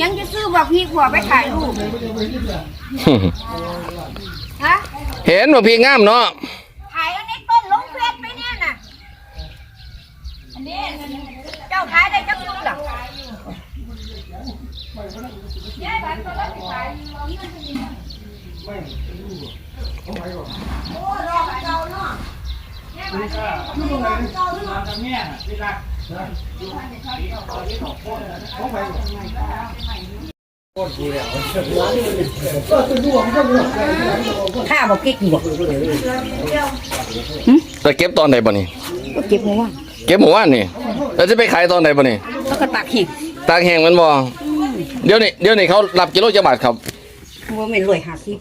ยังจะซื้อบอกพี่ขวไปถ่ายรูปฮะเห็นว่าพี่งามเนาะถ่ายแล้วในต้นลงเฟซไปเนี่ยน่ะอันนี้เจ้าขายได้จักชุดหรอ ข้าบอกกิ๊กอยู่แต่เก็บตอนไหนบ่นี่ก็เก็บมาว่าเก็บหมู่บ้านนี่แล้วจะไปขายตอนไหนบ่นี่แล้วก็ตักหิบตากแห้งแมันบ่เดี๋ยวนี้เดี๋ยวนี้เขารับกิโลจะบาทครับว่าไม่รวยหาสิบ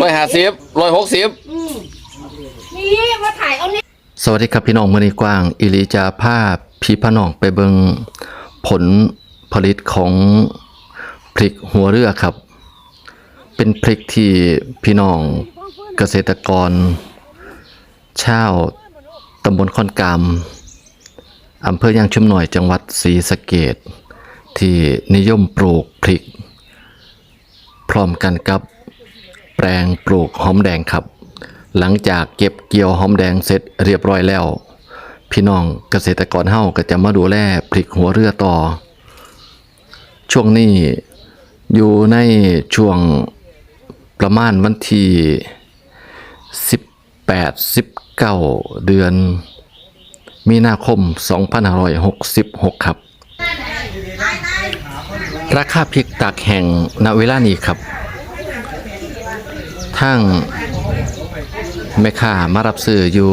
ร้อยห้าสิบร้อยหกสิบนี่มาถ่ายเอาเนี่ย สวัสดีครับพี่น้องมือนีกว้าง อิลิจาภาพพี่พน้องไปเบิงผลผลิตของพริกหัวเรือครับ เป็นพริกที่พี่น้องเกษตรกรชาวตำบลค่อนกามอำเภอยางชุมหน่อยจังหวัดศรีสะเกดที่นิยมปลูกพริก พร้อมกันกับแปลงปลูกหอมแดงครับ หลังจากเก็บเกี่ยวหอมแดงเสร็จเรียบร้อยแล้ว พี่น้องเกษตรกรเฮาก็จะมาดูแลพริกหัวเรือต่อ ช่วงนี้อยู่ในช่วงประมาณวันที่ 18 19 เดือน มีนาคม 2566 ครับ ราคาพริกตากแห่งณเวลานี้ครับ ทั้ง แม่ค้ามารับซื้ออยู่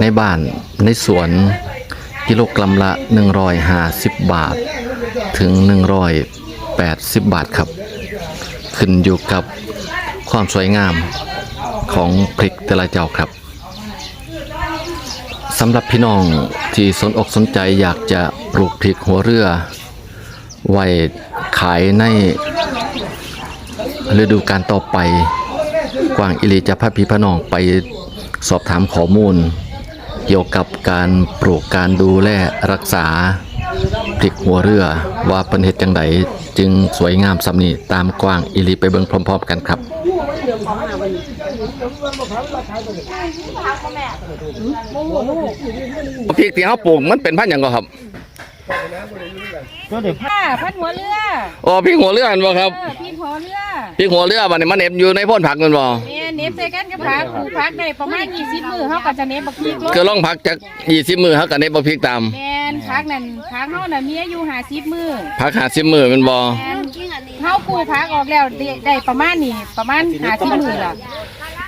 ในบ้านในสวนกิโลกรัมละ 150 บาท ถึง 180 บาทครับ ขึ้นอยู่กับความสวยงามของพริกแต่ละเจ้าครับสำหรับพี่น้องที่สนอกสนใจอยากจะปลูกพริกหัวเรือ ไว้ขายในฤดูการต่อไป กวางอิลีจะพาพี่พนองไปสอบถามข้อมูล เกี่ยวกับการปลูกการดูแลรักษาพริกหัวเรือว่าเป็นเหตุจังไดจึงสวยงามสำนีตามกวางอิลีไปเบิ่งพร้อมๆกันครับพริกที่เขาปลูกมันเป็นพันธุ์หยังก็ครับ ค่ะพัดหัวเรืออ๋อพริกหัวเรืออันบ่ครับ เออพี่หัวเรือพริกหัวเรือบัดนี้มันเหน็บอยู่ในพ่นผักนั่นบ่เนี่ยเน็บใส่กันกับผักปลูกผักได้ประมาณ20มือเขาก็จะเน็บบักพริกลงคือล่องผักจาก20มือเฮาก็เหน็บบ่พริกตามแมนผักนั่นผักเฮาน่ะมีอายุ50มือผัก50มือแมันบ่แมนเฮาปลูกผักออกแล้วได้ได้ประมาณนี้ประมาณ50มือล่ะ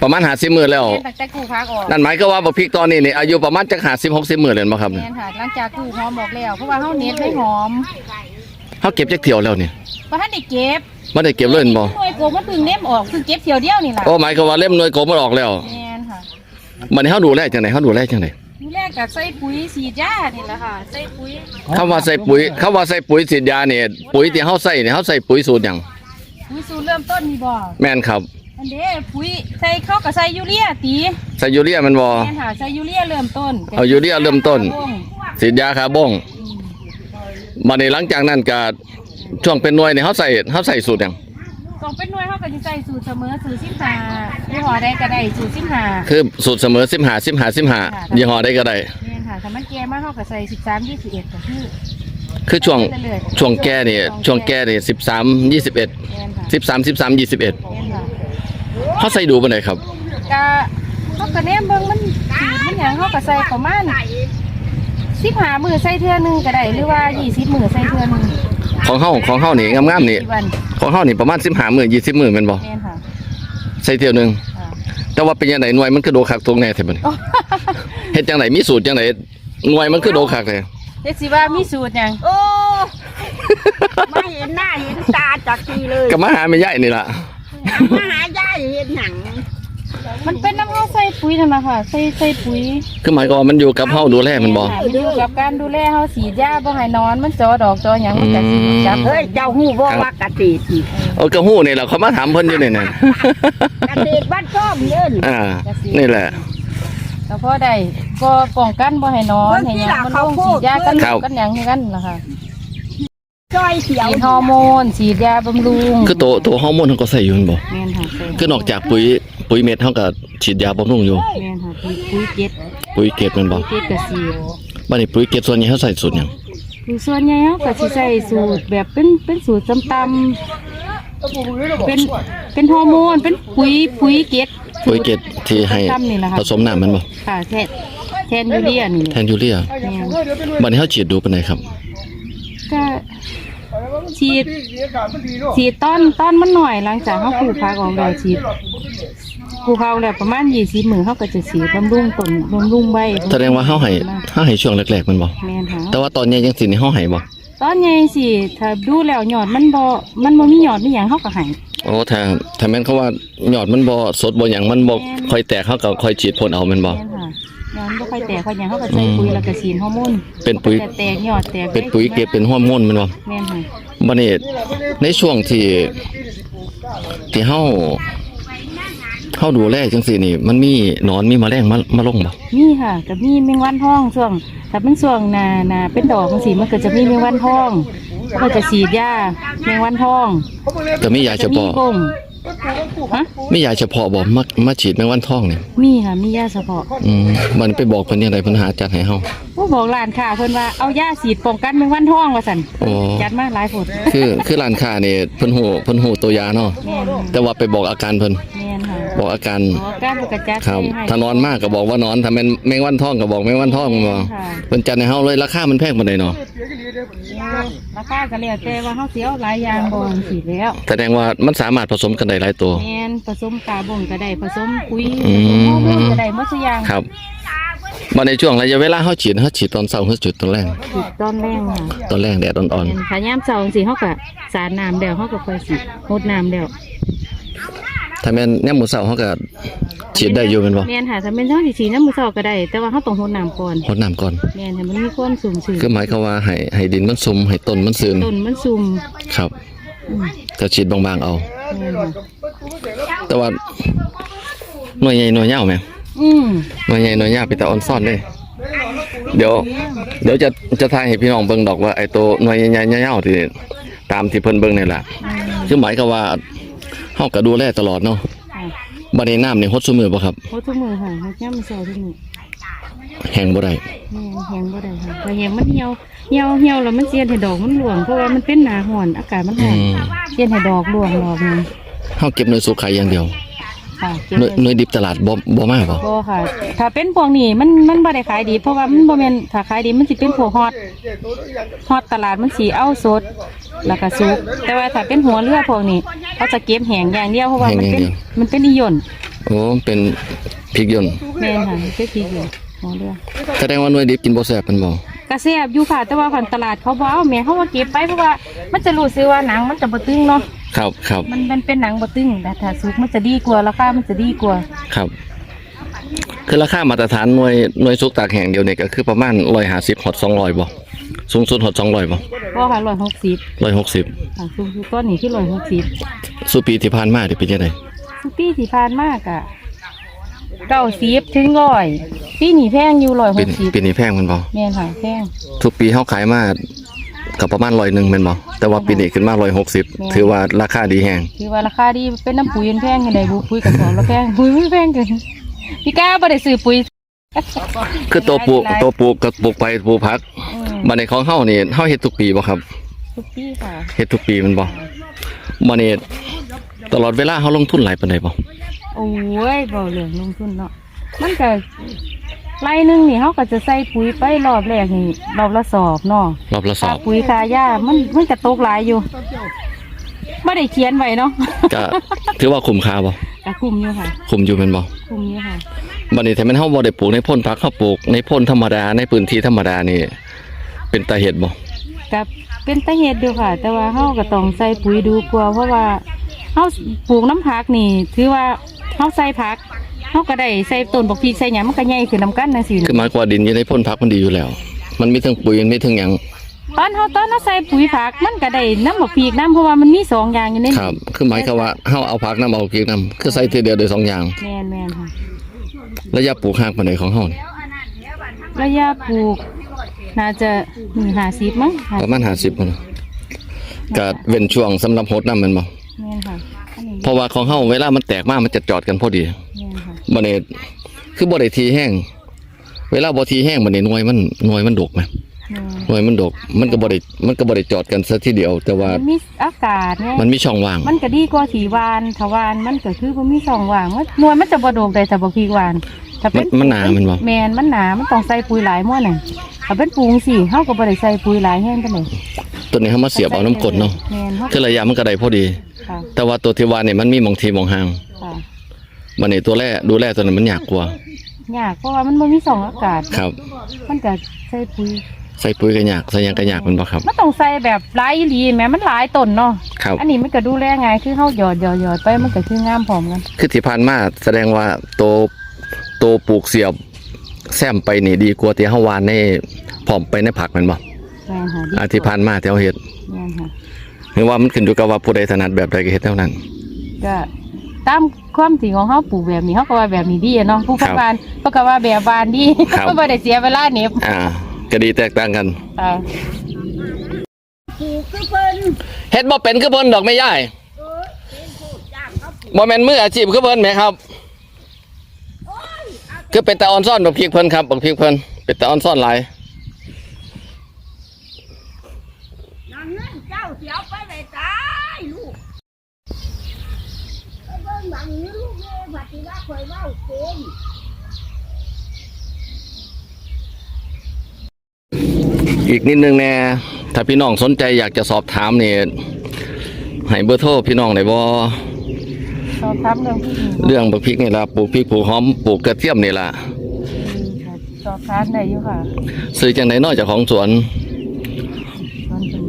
ประมาณ50มือแล้ว แม่นตั้งแต่ปลูกผักออกนั่นหมายก็ว่าบ่พริกตอนนี้นี่อายุประมาณจัก50 60มื้อเลยบ่ครับแมนค่ะหลังจากปลูกหอมออกแล้วเพราะว่าเฮาเน็บให้หอมเฮาเก็บจักเที่ยวแล้วนี่บ่ทันได้เก็บบ่ได้เก็บเลยแม่นบ่หน่วยโกมันเพิ่งเน็บออกเพิ่งเก็บเที่ยวเดียวนี่ล่ะโอ้หมายก็ว่าเล่มหน่วยโกมันออกแล้วแมนค่ะบัดนี้เฮาดูแลจังไดเฮาดูแลจังไดทีแรกก็ใส่ปุ๋ยฉีดยานี่แหละค่ะใส่ปุ๋ยคำว่าใส่ปุ๋ยคำว่าใส่ปุ๋ยฉีดยานี่ปุ๋ยที่เฮาใส่นี่เฮาใส่ปุ๋ยสูตรหยังปุ๋ยสูตรเริ่มต้นนี่บ่แม่นครับ อันเด้ปุ๋ยใส่เข้ากับใส่ยูเรียตีใส่ยูเรียแมันบ่แม่นค่ะใส่ยูเรียเริ่มต้นเอายูเรียเริ่มต้นฉีดยาคาร์บงบัดนี้หลังจากนั้นก็ช่วงเป็นหน่วยนี่เฮาใส่เฮาใส่สูตรหยังกองเป็นหน่วยเขาก็จะใส่สูตรเสมอสูตรสิบห้ายี่ห้อใดก็ได้สูตรสิบห้า คือสูตรเสมอ15 15 15ยี่ห้อใดก็ได้ แม่นค่ะถ้ามันแก่มากเขาก็ใส่สิบสามยี่สิบเอ็ดก็คือคือช่วงเรื่อยๆช่วงแก่นี่ช่วงแก่นี่13 21แม่นค่ะ13 13 21แม่นค่ะ เขาใส่ดูปานใดครับกะเขาก็แนมเบิ่งมันสูตรมันหยังเขาก็ใส่ประมาณสิบห้ามือใส่เทื่อหนึงก็ได้หรือว่ายี่สิบมือใส่เทื่อหนึงของเฮาของเฮานี่งามๆนี่กี่วันของเฮานี่ประมาณ15มื้อ20มื้อแม่นบ่แม่นค่ะ ใส่เที่ยวหนึงอ่า แต่ว่าเป็นจังไดหน่วยมันคือโดคักตรงแน่แท้บัดนี้เฮ็ดจังไดมีสูตรจังไดหน่วยมันคือโดคักแท้เด็กสิว่ามีสูตรหยังโอ้ไม่เห็นหน้าเห็นตาจากทีเลย ก็มาหาแม่ยายนี่ล่ะ มาหายายเห็นหนังมันเป็นน้ำเขาใส่ปุ๋ยธรรมค่ะใส่ใส่ปุ๋ยคือหมายความว่ามันอยู่กับเฮาดูแลมันบ่ค่ะมันอยู่กับการดูแลเขาสีดยาบ่ให้นอนมันจอดอกจอหยังมันจะสิอืมจับเฮ้ยเจ้าหูบ่ว่ากระติดเออกระฮู้นี่แหละเขามาถามเพิ่นอยู่นี่นั่นกระติดบ้านซ่อมเยินอ่า นี่แหละแล้วพอได้ก็ป้องกันบ่ให้นอนให้หยังมันลงสีดยากันครับ กันหยังให้กันนะคะ จ้อยเขียวฉีดฮอร์โมนฉีดยาบำรุงคือตัวตัวฮอร์โมนเขาก็ใส่อยู่แม่นบ่แม่นค่ะใส่คือนอกจากปุ๋ยปุ๋ยเม็ดเฮาก็ฉีดยาบำรุงอยู่ แม่นค่ะปุ๋ยปุ๋ยเก็ดปุ๋ยเกล็ดแม่นบ่ปุ๋ยเก็ดกระสีดบัดนี้ปุ๋ยเกล็ดส่วนใหญ่เฮาใส่สูตรหยังคือส่วนใหญ่เขาก็สิใส่สูตรแบบเป็นเป็นสูตรตำๆเป็นเป็นฮอร์โมนเป็นปุ๋ยปุ๋ยเก็ดปุ๋ยเกล็ดที่ให้ตำๆนี่แหละค่ะผสมน้ำแม่นบ่ค่ะแทนแทนยูเรียนี่แหแทละนยูเรียแม่นบัดนี้เฮาฉีดดูปานใดครับก็ ฉีดฉีดต้นต้นมันหน่อยหลังจากเขาปลูกพักออกแล้วฉีดปลูกพักแล้วประมาณยี่สิบมือเขาก็จะฉีดบำรุงต้นบำรุงใบแสดงว่าเฮาให้เฮาให้ช่วงแรกๆแม่นบ่แม่นค่ะแต่ว่าตอนนี้ยังสินี่เฮาให้บ่ตอนใหญ่สิถ้าดูแล้วยอดมันบ่มันบ่มียอดมีหยังเขาก็ให้โอ้ถ้าถ้าแม่นเขาว่ายอดมันบ่สดบ่หยังมันบ่ค่อยแตกเฮาก็ค่อยฉีดพ่นเอาแม่นบ่แม่นค่ะยอดมันบ่ค่อยแตกค่อยหยังเขาก็ใส่ปุ๋ยแล้วก็ฉีดฮอร์โมนเป็นปุ๋ย แต่แตกยอดแตกเป็นปุ๋ยเกล็ดเป็นฮอร์โมนแม่นบ่แม่นค่ะบัดนี้ในช่วงที่ที่เฮาเฮาดูแลจังซี่นี่ มันมีหนอนมีแมลงมามาลงบ่มีค่ะก็มีแมงวันทองช่วงถ้าเป็นช่วงหนาหนาเป็นดอกจังซี่มันก็จะมีแมงวันทองเขาก็จะฉีดยาแมงวันทองก็มียาเฉพาะมีกง ฮะมียาเฉพาะบ่มามาฉีดแมงวันทองนี่มีค่ะมียาเฉพาะอืมมันไปบอกเพิ่นจังไดเพิ่นหาจัดให้เฮาผู้บอกร้านค้าเพิ่นว่าเอายาฉีดป้องกันแมงวันทองว่าซั่นโอ้จัดมาหลายผลคือคือร้านค้านี่เพิ่นฮู้เพิ่นฮู้ตัวยาเนาะแม่นแต่ว่าไปบอกอาการเพิ่นแม่นค่ะบอกอาการบอกการกระจัดครับให้ถ้านอนมากก็บอกว่านอนถ้าแม่นแมงวันทองก็บอกแมงวันทองบ่ค่ะเพิ่นจัดให้เฮาเลยราคามันแพงปานใดเนาะ ราคาก็แล้วแต่ว่าเฮาสิเอาหลายอย่างบ่สิแล้วแสดงว่ามันสามารถผสมกันได้หลายตัว แม่นผสมกาบ่งก็ได้ผสมปุ๋ยอืผมสมฮอร์โมนมก็ได้หมดทุกอย่างครับมาในช่วงระยะเวลาเฮาฉีดเฮาฉีดตอนเช้าเฮาฉีดตอนแรกฉีดตอนแรกค่ะตอนแรกแดดอ่อนแม่นถ้ายามเช้าจังซี่เฮาก็สาดน้ำแล้วเฮาก็ค่อยสิรดน้ำแล้วๆ ถ้าแม่นยามมื้อเช้าเฮาก็ฉีดได้อยู่แม่นบ่แม่นค่ะถ้าเป็นเฮาสิฉีดน้ำมื้อเช้าก็ได้ แต่ว่าเฮาต้องรดน้ำก่อนรดน้ำก่อนแม่นให้มันมีความสุ่มชื้นคือหมายความว่าให้ให้ดินมันซุ่มให้ต้นมันซึมต้นมันซุ่มครับอืมก็ฉีดบางๆเอาแม่นค่ะแต่ว่าหน่วยใหญ่หน่วยยาวแม่อืมหน่วยใหญ่หน่วยยาวไปแต่ออนซ่อนเด้เดี๋ยว เดี๋ยวจะจะทายให้พี่น้องเบิ่งดอกว่าไอ้ตัวหน่วยใหญ่ๆยาวๆที่ตามที่เพิ่นเบิ่งนี่แหละคือหมายควา มว่าเฮาก็ดูแลตลอดเนาะค่ะบัดนี้น้ำนี่ฮดซุมือบ่ครับโหทุกมื้อค่ะเฮายามมื้อเช้าทุกมื้อแห้งบ่ได้แม่นแฮงบ่ได้ค่ะถ้าแฮงมันเหี่ยวเหี่ยวเหี่ยวแล้วมันเสียนให้ดอกมันร่วงเพราะว่ามันเป็นหน้าร้อนอากาศมันอืร้อนมเสียนให้ดอกร่วงดอกหนึงเฮาเก็บหน่วยสุขายอย่างเดียว ค่ะเก็บหน่วยไว้หน่วยดิบตลาดบ่บ่มาบ่บ่ค่ะ ถ้าเป็นพวกนี้มันมันบ่ได้ขายดี เพราะว่ามันบ่แม่นถ้าขายดีมันสิเป็นพวกฮอตฮอตตลาดมันสิเอาสด แล้วก็สุก แต่ว่าถ้าเป็นหัวเรือพวกนี้เขาจะเก็บแห้งอย่างเดียวเพราะว่ามันเป็นมันเป็นอีหยนโอ้เป็นพริกยนต์แม่นค่ะมันเป็นพริกอยู่หัวเรือแสดงว่าหน่วยดิบกินบ่แซ่บเป็นบ่ กระแซบอยู่ค่ะ แต่ว่าพันตลาดเขาบ่เอาแม่เขาว่าเก็บไปเพราะว่ามันจะรู้สึกว่าหนังมันจะบ่ตึงเนาะครับครับมันมันเป็นหนังบ่ตึงแต่ถ้าสุกมันจะดีกว่าราคามันจะดีกว่าครับ คือราคามาตรฐานหน่วยหน่วยสุกตากแห้งเดียวนี่ก็คือประมาณ150ฮอด200บ่สูงสุดฮอด200บ่ก็ค่ะร้อยหกสิบ160ค่ะสูงสุดก้อนนี้ที่ร้อยหกสิบสุปีที่ผ่านมานี่เป็นจังไดสุปีที่ผ่านมากอะ เก้าสิบถึงร้อยปีนี้แพงอยู่ร้อยหปีกนี้สิบปีนี้แพงแมันบ่แม่นค่ะแพง ทุกปีเฮาขายมาก็ประมาณ100นึงแม่นบ่แต่ว่าปีนี้ขึ้นมา160ถือว่าราคาดีแฮงคือว่าราคาดีเป็นน้ำปุ๋ยมันแพงกันได้บุปุ๋ยกับสองแล้วแพงปุ๋ยไม่แพงเกินพี่ก้าบ่ได้ซื้อปุ๋ยคือตัวปลูกตัวปลูกก็ปลูกไปปลูกผักอืมบัดนี้ของเฮานี่เฮาเฮ็ดทุกปีบ่ครับทุกปีค่ะเฮ็ดทุกปีแมันบ่บัดนี้ตลอดเวลาเฮาลงทุนหลายปานใดบ่ โอ้ยเบาเรื่องลงทุนเนาะมันก็ไร่หนึงนี่เขาก็จะใส่ปุ๋ยไปรอบแรกนี่รอบละสอบเนาะรอบละสค่าอบปุ๋ยค่ายามันมันกระตกหลายอยู่ไม่ได้เขียนไว้เนาะก็ถือว่าคุ้มค่าบ่กะคุมอยู่ค่ะ คุ้มอยู่แม่นบ่คุมอยู่ค่ะ บัดนี้ถ้าแม่นเฮาบ่ได้ปลูกในพ่นผักเฮาปลูกในพ่นธรรมดาในพื้นที่ธรรมดานี่เป็นตาเห็ดบ่กับเป็นตาเหตุอยู่ค่ะ แต่ว่าเขาก็ต้องใส่ปุ๋ยดูกว่าเพราะว่า เขาปลูกน้ำผักนี่ ถือว่าเขาใส่ผักเขาก็ได้ใส่ต้นบักพริกใส่หยังมันก็ใหญ่ขึ้นน้ำกันนะสิคือหมายความว่าดินอยู่ในพ่นผักมันดีอยู่แล้ว มันมีทั้งปุ๋ยมันมีทั้งหยังตอนเขาตอนเขาใส่ปุ๋ยผักมันก็ได้น้ำบักพริกน้ำเพราะว่ามันมีสองอย่างอยู่ในคนี้รับ คือหมายความว่าเฮาเอาผักนํเอาเกียกนํคือใส่ทีเดียวได้สองอย่างแมนแมนค่ะ ระยะปลูกห่างปานใดของเฮานี่ระยะปลูก น่าจะหนึ่งหาสิบมั้งค่ะประมาณ50พุ่นน่ะก็เว้นช่วงสำหรับโฮดน้ำแมันบ่แม่น ค่ะอันนี้เพราะว่าของเฮาเวลามันแตกมามันจะจอดกันพอดีแม่นค่ะบัดนี้คือบ่ได้ทีแห้ง เวลาบ่ทีแห้งบัดนี้หน่วยมันหน่วยมันดกไหมแม่นหน่วยมันดก มันก็บ่ได้มันก็บ่ได้จอดกันซะทีเดียว แต่ว่ามันมีอากาศไงมันมีช่องว่าง มันก็ดีกว่าสีวานถ้าวานมันก็คือบ่มีช่องว่างมันหน่วยมันจะบ่โดกได้แต่บ่พีกวานถ้าเป็นมันมันหนามันบ่ แม่นมันหนามันต้องใส่ปุ๋ยหลายมื้อน่ะถ้าเป็นปูงสิเฮาก็บ่ได้ใส่ปุ๋ยหลายแห้งปานใดตัวนี้เฮามาเสียบเอาน้ำกรดเนาะแม่นเฮาคือระยะมันก็ได้พอดี ค่ะแต่ว่าตัวที่ว่านี่มันมีหมองทีหมองห่างค่ะบัดนี้ตัวแรกดูแลตัวนั้นมันยากกว่ายากเพราะว่ามันบ่มีช่องอากาศ ครับ มันก็ใส่ปุ๋ยใส่ปุ๋ยก็ยากใส่หยังก็ยากแมันบ่ครับ มันต้องใส่แบบหลายอีหลีแหม้มันหลายต้นเนาะครับ อันนี้มันก็ดูแลง่ายคือเฮาหยอดหยอดหยอดไปมันก็คืองามพร้อมกันคือที่ผ่านมาแสดงว่าตัวตัวปลูกเสียบแซมไปนี่ดีกว่าที่เฮาหวานในพร้อมไปในผักแมันบ่แม่นค่ะดีอาที่ผ่านมาที่เฮาเฮ็ดแม่นค่ะห รือว่ามันขึ้นอยู่กับว่าผู้ใดถนัดแบบใดก็เฮ็ดเท่านั้น ก็ตามความจริงของเฮาปลูกแบบนี้เฮาก็ว่าแบบนี้ดีอะเนาะผู้ครัพับนวานเพิ่นก็ว่าแบบวานดีครับ ก็บ่ได้เสียเวลาเหน็บอ่าก็ดีแตกต่างกันอ่าปลูกคือเพิ่นเฮ็ดบ่เป็นคือเพิ่นดอกไม่ย่ายเออเป็นผู้จ้างเขาปลูกบ่แม่นมืออาชีพคือเพิ่นแหมครับโอ้ยเอาคือเป็นตาออนซ่อนบักพริกเพิ่นครับบักพริกเพิ่นเป็นตาออนซ่อนหลาย นั่นเงินเจ้าเสียไปไว้ตายลูกไปเบิ่งบังนี้ลูกเอ้ยบัดนี้ว่า ข่อยเว้าเป็นอีกนิดนึงแน่ถ้าพี่น้องสนใจอยากจะสอบถามนี่ให้เบอร์โทรพี่น้องได้บ่สอบถามเรื่องที่ดินเรื่องบักพริกนี่ล่ะปลูกพริกปลูกหอมปลูกกระเทียมนี่ล่ะค่ะสอบถามได้อยู่ค่ะซื้อจังได๋นอกจากของสวนมันเป็น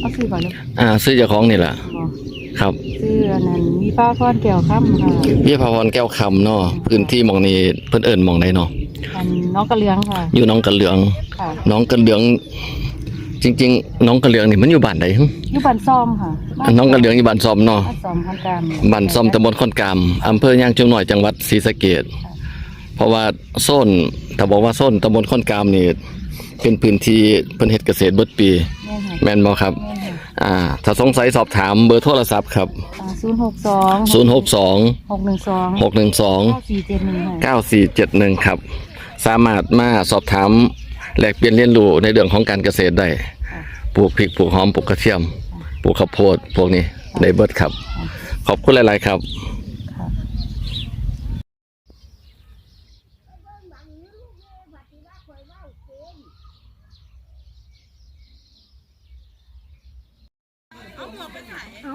เอาซื้อก่อนเลยอ่าซื้อจากของนี่ล่ะ อ๋อ ครับซื้ออันนั้นมีป้าพรแก้วค่ำค่ะพี่ภาวรแก้วคำเนาะพื้นที่หมองนี้เพิ่นเอิ้นหมองใดเนาะอันน้องกระเลืองค่ะอยู่หน้องกระเหลือง ค่ะหน้องกระเหลือง จริงๆหน้องกระเหลืองนี่มันอยู่บ้านใดหึอยู่บ้านซ่อมค่ะหน้องกระเหลืองอยู่บ้านซอมเนาะ บ้านซ่อมพันกามบ้านซอมตำบลค่อนกามอำเภอย่างจุงหน่อยจังหวัดศรีสะเกษเพราะว่าโซนถ้าบอกว่าโซนตำบลค่อนกามนี่เป็นพื้นที่เพิ่นเฮ็ดเกษตรเบิดปี แม่นค่ะแม่นบ่ครับแม่นค่ะอ่า ถ้าสงสัยสอบถามเบอร์โทรศัพท์ครับ ศูนย์หกสอง062 หกหนึ่งสอง612 เก้าสี่เจ็ดหนึ่งค่ะ9471 ครับ สามารถมาสอบถามแลกเปลี่ยนเรียนรู้ในเรื่องของการเกษตรได้ปลูกพริกปลูกหอมปลูกกระเทียมปลูกข้าวโพดพวกนี้ได้เบิดครับ ขอบคุณหลาย ๆ ครับ ค่ะ บังนี้ลูกเอ้ยบัดนี้ว่าข่อยเว้าเป็นเอา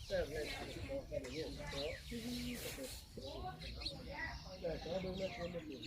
แตอดูแม่คนหนึ่ง